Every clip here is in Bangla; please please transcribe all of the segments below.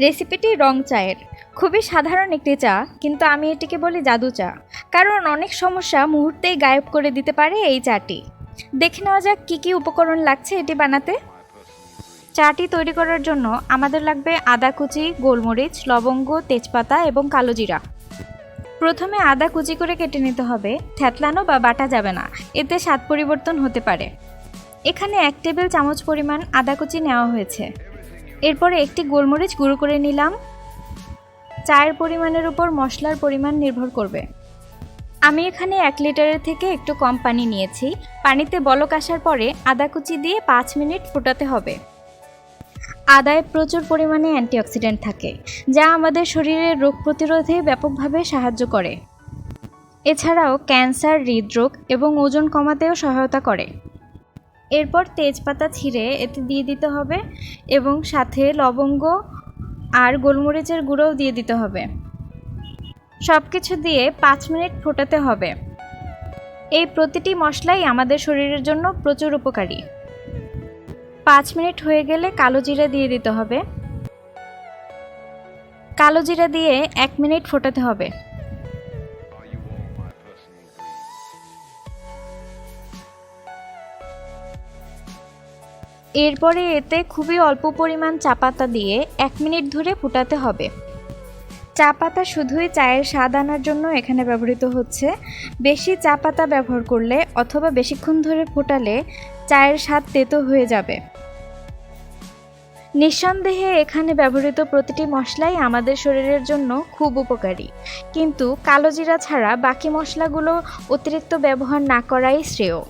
রেসিপিটি রং চায়ের। খুবই সাধারণ একটি চা, কিন্তু আমি এটিকে বলি জাদু চা। কারণ অনেক সমস্যা মুহূর্তেই গায়েব করে দিতে পারে এই চাটি। দেখে নেওয়া যাক কী কী উপকরণ লাগছে এটি বানাতে। চাটি তৈরি করার জন্য আমাদের লাগবে আদা কুচি, গোলমরিচ, লবঙ্গ, তেজপাতা এবং কালো জিরা। প্রথমে আদা কুচি করে কেটে নিতে হবে। থ্যাতলানো বা বাটা যাবে না। এতে স্বাদ পরিবর্তন হতে পারে। এখানে এক টেবিল চামচ পরিমাণ আদা কুচি নেওয়া হয়েছে। এরপরে একটি গোলমরিচ গুঁড়ো করে নিলাম। চায়ের পরিমাণের উপর মশলার পরিমাণ নির্ভর করবে। আমি এখানে এক লিটারের থেকে একটু কম পানি নিয়েছি। পানিতে বলক আসার পরে আদা কুচি দিয়ে পাঁচ মিনিট ফোটাতে হবে। আদায় প্রচুর পরিমাণে অ্যান্টিঅক্সিডেন্ট থাকে, যা আমাদের শরীরের রোগ প্রতিরোধে ব্যাপকভাবে সাহায্য করে। এছাড়াও ক্যান্সার, হৃদরোগ এবং ওজন কমাতেও সহায়তা করে। এরপর তেজপাতা ছিঁড়ে এতে দিয়ে দিতে হবে এবং সাথে লবঙ্গ আর গোলমরিচের গুঁড়োও দিয়ে দিতে হবে। সব কিছু দিয়ে পাঁচ মিনিট ফোটাতে হবে। এই প্রতিটি মশলাই আমাদের শরীরের জন্য প্রচুর উপকারী। পাঁচ মিনিট হয়ে গেলে কালো জিরা দিয়ে দিতে হবে। কালো জিরা দিয়ে এক মিনিট ফোটাতে হবে। এরপরে এতে খুবই অল্প পরিমাণ চা পাতা দিয়ে এক মিনিট ধরে ফুটাতে হবে। চা পাতা শুধুই চায়ের স্বাদ আনার জন্য এখানে ব্যবহৃত হচ্ছে। বেশি চা পাতা ব্যবহার করলে অথবা বেশিক্ষণ ধরে ফোটালে চায়ের স্বাদ তেতো হয়ে যাবে। নিঃসন্দেহে এখানে ব্যবহৃত প্রতিটি মশলাই আমাদের শরীরের জন্য খুব উপকারী। কিন্তু কালোজিরা ছাড়া বাকি মশলাগুলো অতিরিক্ত ব্যবহার না করাই শ্রেয়।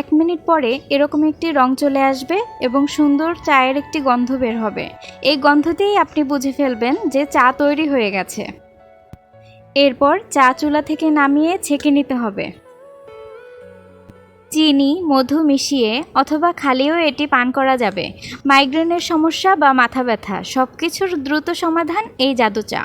এক মিনিট পরে এরকম একটি রং চলে আসবে এবং সুন্দর চায়ের একটি গন্ধ বের হবে। এই গন্ধতেই আপনি বুঝে ফেলবেন যে চা তৈরি হয়ে গেছে। এরপর চা চুলা থেকে নামিয়ে ছেঁকে নিতে হবে। চিনি, মধু মিশিয়ে অথবা খালিও এটি পান করা যাবে। মাইগ্রেনের সমস্যা বা মাথা ব্যথা সব কিছুর দ্রুত সমাধান এই জাদু চা।